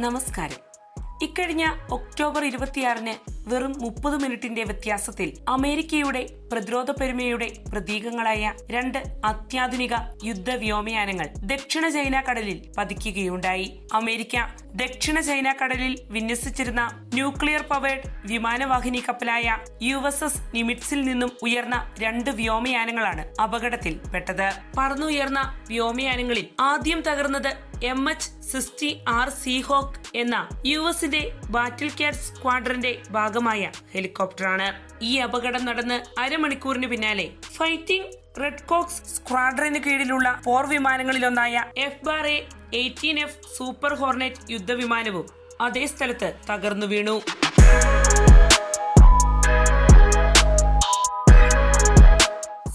നമസ്കാരം. ഇക്കഴിഞ്ഞ ഒക്ടോബർ ഇരുപത്തിയാറിന് വെറും മുപ്പത് മിനിറ്റിന്റെ വ്യത്യാസത്തിൽ അമേരിക്കയുടെ പ്രതിരോധ പെരുമയുടെ പ്രതീകങ്ങളായ രണ്ട് അത്യാധുനിക യുദ്ധ വ്യോമയാനങ്ങൾ ദക്ഷിണ ചൈന കടലിൽ പതിക്കുകയുണ്ടായി. അമേരിക്ക ദക്ഷിണ ചൈന കടലിൽ വിന്യസിച്ചിരുന്ന ന്യൂക്ലിയർ പവേർഡ് വിമാനവാഹിനി കപ്പലായ യു എസ് എസ് നിമിറ്റ്സിൽ നിന്നും ഉയർന്ന രണ്ട് വ്യോമയാനങ്ങളാണ് അപകടത്തിൽ പെട്ടത്. പറന്നുയർന്ന വ്യോമയാനങ്ങളിൽ ആദ്യം തകർന്നത് M H sixty R Seahawk എന്ന യു എസിന്റെ ബാറ്റിൽ ക്യാറ്റ് സ്ക്വാഡ്രന്റെ ഭാഗമായ ഹെലികോപ്റ്ററാണ്. ഈ അപകടം നടന്ന് അരമണിക്കൂറിന് പിന്നാലെ ഫൈറ്റിംഗ് റെഡ് കോക്സ് സ്ക്വാഡ്രന് കീഴിലുള്ള പോർ വിമാനങ്ങളിലൊന്നായ F bar A eighteen F super Hornet യുദ്ധവിമാനവും അതേ സ്ഥലത്ത് തകർന്നു വീണു.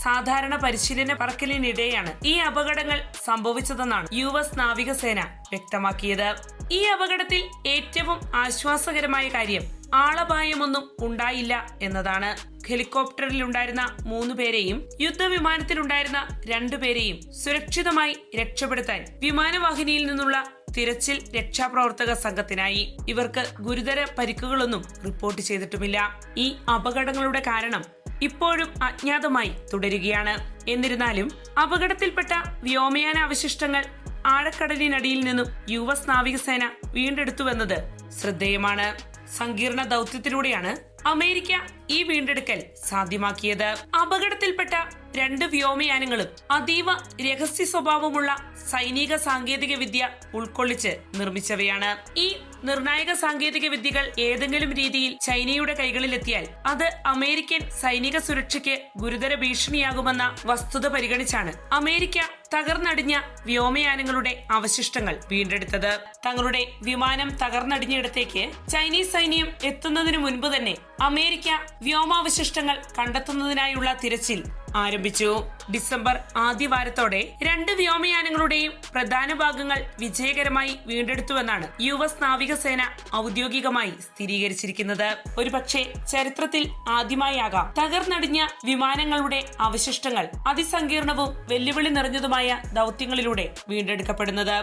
സാധാരണ പരിശീലന പറക്കലിനിടെയാണ് ഈ അപകടങ്ങൾ സംഭവിച്ചതെന്നാണ് യു എസ് നാവികസേന വ്യക്തമാക്കിയത്. ഈ അപകടത്തിൽ ഏറ്റവും ആശ്വാസകരമായ കാര്യം ആളപായമൊന്നും ഉണ്ടായില്ല എന്നതാണ്. ഹെലികോപ്റ്ററിൽ ഉണ്ടായിരുന്ന മൂന്ന് പേരെയും യുദ്ധവിമാനത്തിലുണ്ടായിരുന്ന രണ്ടുപേരെയും സുരക്ഷിതമായി രക്ഷപ്പെടുത്താൻ വിമാനവാഹിനിയിൽ നിന്നുള്ള തിരച്ചിൽ രക്ഷാപ്രവർത്തക സംഘത്തിനായി. ഇവർക്ക് ഗുരുതര പരിക്കുകളൊന്നും റിപ്പോർട്ട് ചെയ്തിട്ടുമില്ല. ഈ അപകടങ്ങളുടെ കാരണം ഇപ്പോഴും അജ്ഞാതമായി തുടരുകയാണ്. എന്നിരുന്നാലും അപകടത്തിൽപ്പെട്ട വ്യോമയാന അവശിഷ്ടങ്ങൾ ആഴക്കടലിനടിയിൽ നിന്നും യു എസ് നാവികസേന വീണ്ടെടുത്തുവെന്നത് ശ്രദ്ധേയമാണ്. സങ്കീർണ ദൗത്യത്തിലൂടെയാണ് അമേരിക്ക ഈ വീണ്ടെടുക്കൽ സാധ്യമാക്കിയത്. അപകടത്തിൽപ്പെട്ട രണ്ട് വ്യോമയാനങ്ങളും അതീവ രഹസ്യ സ്വഭാവമുള്ള സൈനിക സാങ്കേതിക വിദ്യ ഉൾക്കൊള്ളിച്ച് നിർമ്മിച്ചവയാണ്. ഈ നിർണായക സാങ്കേതിക വിദ്യകൾ ഏതെങ്കിലും രീതിയിൽ ചൈനയുടെ കൈകളിലെത്തിയാൽ അത് അമേരിക്കൻ സൈനിക സുരക്ഷയ്ക്ക് ഗുരുതര ഭീഷണിയാകുമെന്ന വസ്തുത പരിഗണിച്ചാണ് അമേരിക്ക തകർന്നടിഞ്ഞ വ്യോമയാനങ്ങളുടെ അവശിഷ്ടങ്ങൾ വീണ്ടെടുത്തത്. തങ്ങളുടെ വിമാനം തകർന്നടിഞ്ഞിടത്തേക്ക് ചൈനീസ് സൈന്യം എത്തുന്നതിനു മുൻപ് തന്നെ അമേരിക്ക വ്യോമാവശിഷ്ടങ്ങൾ കണ്ടെത്തുന്നതിനായുള്ള തിരച്ചിൽ ആരംഭിച്ചു. ഡിസംബർ ആദ്യവാരത്തോടെ രണ്ട് വ്യോമയാനങ്ങളുടെയും പ്രധാന ഭാഗങ്ങൾ വിജയകരമായി വീണ്ടെടുത്തുവെന്നാണ് യു എസ് നാവികസേന ഔദ്യോഗികമായി സ്ഥിരീകരിച്ചിരിക്കുന്നത്. ഒരുപക്ഷെ ചരിത്രത്തിൽ ആദ്യമായാകാം തകർന്നടിഞ്ഞ വിമാനങ്ങളുടെ അവശിഷ്ടങ്ങൾ അതിസങ്കീർണവും വെല്ലുവിളി നിറഞ്ഞതുമായ ദൗത്യങ്ങളിലൂടെ വീണ്ടെടുക്കപ്പെടുന്നത്.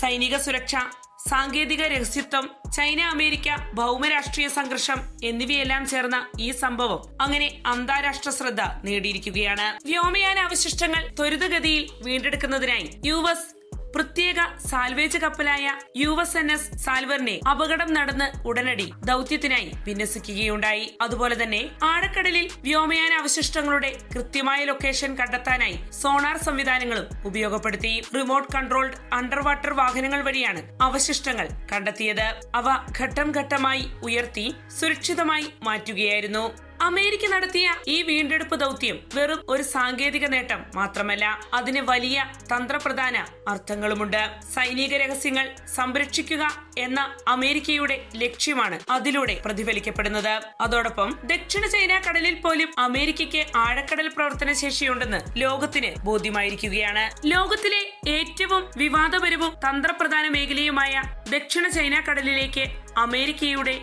സൈനിക സുരക്ഷ സാങ്കേതിക രഹസ്യത്വം ചൈന അമേരിക്ക ഭൗമരാഷ്ട്രീയ സംഘർഷം എന്നിവയെല്ലാം ചേർന്ന ഈ സംഭവം അങ്ങനെ അന്താരാഷ്ട്ര ശ്രദ്ധ നേടിയിരിക്കുകയാണ്. വ്യോമയാന അവശിഷ്ടങ്ങൾ ത്വരിതഗതിയിൽ വീണ്ടെടുക്കുന്നതിനായി യു എസ് പ്രത്യേക സാൽവേജ് കപ്പലായ യു എസ് എൻ എസ് സാൽവറിനെ അപകടം നടന്ന് ഉടനടി ദൗത്യത്തിനായി വിന്യസിക്കുകയുണ്ടായി. അതുപോലെ തന്നെ ആഴക്കടലിൽ വ്യോമയാന അവശിഷ്ടങ്ങളുടെ കൃത്യമായ ലൊക്കേഷൻ കണ്ടെത്താനായി സോണാർ സംവിധാനങ്ങളും ഉപയോഗപ്പെടുത്തി. റിമോട്ട് കൺട്രോൾഡ് അണ്ടർ വാട്ടർ വാഹനങ്ങൾ വഴിയാണ് അവശിഷ്ടങ്ങൾ കണ്ടെത്തിയത്. അവ ഘട്ടം ഘട്ടമായി ഉയർത്തി സുരക്ഷിതമായി മാറ്റുകയായിരുന്നു. അമേരിക്ക നടത്തിയ ഈ വീണ്ടെടുപ്പ് ദൗത്യം വെറും ഒരു സാങ്കേതിക നേട്ടം മാത്രമല്ല അതിന് വലിയ തന്ത്രപ്രധാന അർത്ഥങ്ങളുമുണ്ട്. സൈനിക രഹസ്യങ്ങൾ സംരക്ഷിക്കുക എന്ന അമേരിക്കയുടെ ലക്ഷ്യമാണ് അതിലൂടെ പ്രതിഫലിക്കപ്പെടുന്നത്. അതോടൊപ്പം ദക്ഷിണ ചൈന കടലിൽ പോലും അമേരിക്കയ്ക്ക് ആഴക്കടൽ പ്രവർത്തന ശേഷിയുണ്ടെന്ന് ലോകത്തിന് ബോധ്യമായിരിക്കുകയാണ്. ലോകത്തിലെ ഏറ്റവും വിവാദപരവും തന്ത്രപ്രധാന മേഖലയുമായ ദക്ഷിണ ചൈന കടലിലേക്ക് അമേരിക്കയുടെ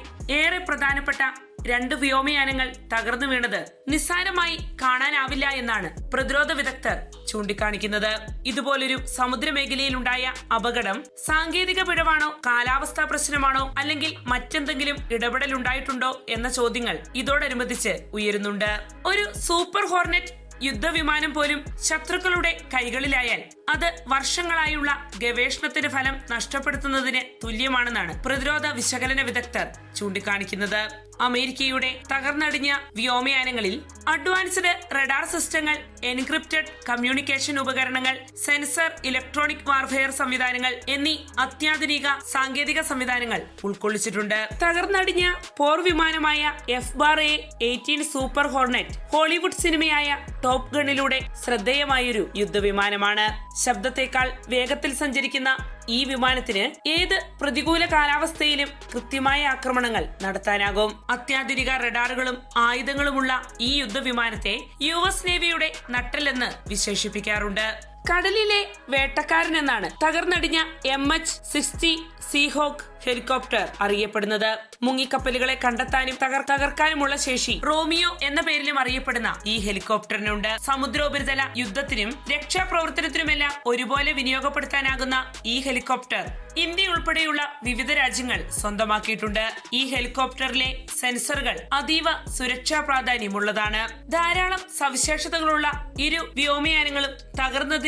ഏറെ പ്രധാനപ്പെട്ട രണ്ട് വ്യോമയാനങ്ങൾ തകർന്നു വീണത് നിസ്സാരമായി കാണാനാവില്ല എന്നാണ് പ്രതിരോധ വിദഗ്ധർ ചൂണ്ടിക്കാണിക്കുന്നത്. ഇതുപോലൊരു സമുദ്രമേഖലയിലുണ്ടായ അപകടം സാങ്കേതിക പിഴവാണോ കാലാവസ്ഥാ പ്രശ്നമാണോ അല്ലെങ്കിൽ മറ്റെന്തെങ്കിലും ഇടപെടൽ ഉണ്ടായിട്ടുണ്ടോ എന്ന ചോദ്യങ്ങൾ ഇതോടനുബന്ധിച്ച് ഉയരുന്നുണ്ട്. ഒരു സൂപ്പർ ഹോർണറ്റ് യുദ്ധവിമാനം പോലും ശത്രുക്കളുടെ കൈകളിലായാൽ അത് വർഷങ്ങളായുള്ള ഗവേഷണത്തിന്റെ ഫലം നഷ്ടപ്പെടുത്തുന്നതിന് തുല്യമാണെന്നാണ് പ്രതിരോധ വിശകലന വിദഗ്ധർ ചൂണ്ടിക്കാണിക്കുന്നത്. അമേരിക്കയുടെ തകർന്നടിഞ്ഞ വ്യോമയാനങ്ങളിൽ അഡ്വാൻസ്ഡ് റഡാർ സിസ്റ്റങ്ങൾ എൻക്രിപ്റ്റഡ് കമ്മ്യൂണിക്കേഷൻ ഉപകരണങ്ങൾ സെൻസർ ഇലക്ട്രോണിക് വാർഫെയർ സംവിധാനങ്ങൾ എന്നീ അത്യാധുനിക സാങ്കേതിക സംവിധാനങ്ങൾ ഉൾക്കൊള്ളിച്ചിട്ടുണ്ട്. തകർന്നടിഞ്ഞ പോർ വിമാനമായ F bar A eighteen super Hornet Hollywood സിനിമയായ top ഗണിലൂടെ ശ്രദ്ധേയമായൊരു യുദ്ധവിമാനമാണ്. ശബ്ദത്തേക്കാൾ വേഗത്തിൽ സഞ്ചരിക്കുന്ന ഈ വിമാനത്തിന് ഏത് പ്രതികൂല കാലാവസ്ഥയിലും കൃത്യമായ ആക്രമണങ്ങൾ നടത്താനാകും. അത്യാധുനിക റഡാറുകളും ആയുധങ്ങളുമുള്ള ഈ യുദ്ധവിമാനത്തെ യു എസ് നേവിയുടെ നട്ടലെന്ന് വിശേഷിപ്പിക്കാറുണ്ട്. കടലിലെ വേട്ടക്കാരൻ എന്നാണ് തകർന്നടിഞ്ഞ M H sixty Seahawk helicopter അറിയപ്പെടുന്നത്. മുങ്ങിക്കപ്പലുകളെ കണ്ടെത്താനും തകർ തകർക്കാനുമുള്ള ശേഷി റോമിയോ എന്ന പേരിലും അറിയപ്പെടുന്ന ഈ ഹെലികോപ്റ്ററിനുണ്ട്. സമുദ്രോപരിതല യുദ്ധത്തിനും രക്ഷാപ്രവർത്തനത്തിനുമെല്ലാം ഒരുപോലെ വിനിയോഗപ്പെടുത്താനാകുന്ന ഈ ഹെലികോപ്റ്റർ ഇന്ത്യ ഉൾപ്പെടെയുള്ള വിവിധ രാജ്യങ്ങൾ സ്വന്തമാക്കിയിട്ടുണ്ട്. ഈ ഹെലികോപ്റ്ററിലെ സെൻസറുകൾ അതീവ സുരക്ഷാ പ്രാധാന്യമുള്ളതാണ്. ധാരാളം സവിശേഷതകളുള്ള ഇരു വ്യോമയാനങ്ങളും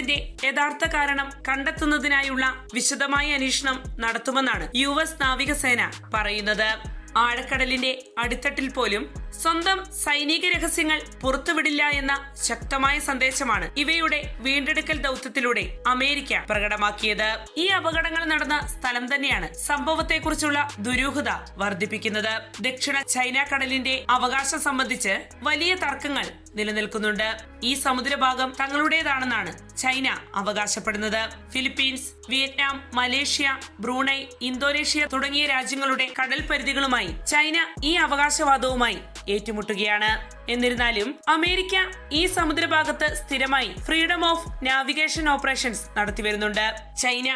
തകർന്നതിന്റെ യഥാർത്ഥ കാരണം കണ്ടെത്തുന്നതിനായുള്ള വിശദമായ അന്വേഷണം നടത്തുമെന്നാണ് യു എസ് നാവികസേന പറയുന്നത്. ആഴക്കടലിന്റെ അടിത്തട്ടിൽ പോലും സ്വന്തം സൈനിക രഹസ്യങ്ങൾ പുറത്തുവിടില്ല എന്ന ശക്തമായ സന്ദേശമാണ് ഇവയുടെ വീണ്ടെടുക്കൽ ദൗത്യത്തിലൂടെ അമേരിക്ക പ്രകടമാക്കിയത്. ഈ അപകടങ്ങൾ നടന്ന സ്ഥലം തന്നെയാണ് സംഭവത്തെക്കുറിച്ചുള്ള ദുരൂഹത വർദ്ധിപ്പിക്കുന്നത്. ദക്ഷിണ ചൈന കടലിന്റെ അവകാശം സംബന്ധിച്ച് വലിയ തർക്കങ്ങൾ നിലനിൽക്കുന്നുണ്ട്. ഈ സമുദ്രഭാഗം തങ്ങളുടേതാണെന്നാണ് ചൈന അവകാശപ്പെടുന്നത്. Philippines Vietnam Malaysia Brunei Indonesia തുടങ്ങിയ രാജ്യങ്ങളുടെ കടൽ പരിധികളുമായി ചൈന ഈ അവകാശവാദവുമായി ഏറ്റുമുട്ടുകയാണ്. എന്നിരുന്നാലും അമേരിക്ക ഈ സമുദ്രഭാഗത്ത് സ്ഥിരമായി ഫ്രീഡം ഓഫ് നാവിഗേഷൻ ഓപ്പറേഷൻസ് നടത്തിവരുന്നുണ്ട്. ചൈന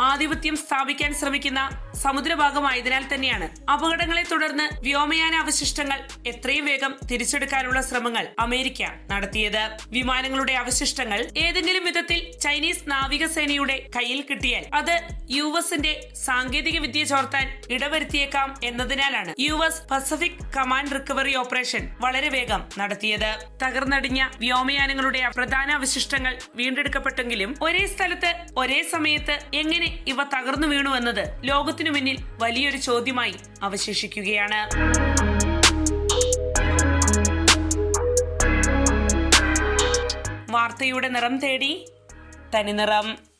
ആധിപത്യം സ്ഥാപിക്കാൻ ശ്രമിക്കുന്ന സമുദ്രഭാഗമായതിനാൽ തന്നെയാണ് അപകടങ്ങളെ തുടർന്ന് വ്യോമയാന അവശിഷ്ടങ്ങൾ എത്രയും വേഗം തിരിച്ചെടുക്കാനുള്ള ശ്രമങ്ങൾ അമേരിക്ക നടത്തിയത്. വിമാനങ്ങളുടെ അവശിഷ്ടങ്ങൾ ഏതെങ്കിലും വിധത്തിൽ ചൈനീസ് നാവികസേനയുടെ കയ്യിൽ കിട്ടിയാൽ അത് യു എസിന്റെ സാങ്കേതിക വിദ്യ ചോർത്താൻ ഇടവരുത്തിയേക്കാം എന്നതിനാലാണ് U S Pacific command recovery operation വളരെ വേഗം നടത്തിയത്. തകർന്നടിഞ്ഞ വ്യോമയാനങ്ങളുടെ പ്രധാന അവശിഷ്ടങ്ങൾ വീണ്ടെടുക്കപ്പെട്ടെങ്കിലും ഒരേ സ്ഥലത്ത് ഒരേ സമയത്ത് എങ്ങനെ ഇവ തകർന്നു വീണു എന്നത് ലോകത്തിനു മുന്നിൽ വലിയൊരു ചോദ്യമായി അവശേഷിക്കുകയാണ്. വാർത്തയുടെ നിറം തേടി തനിനിറം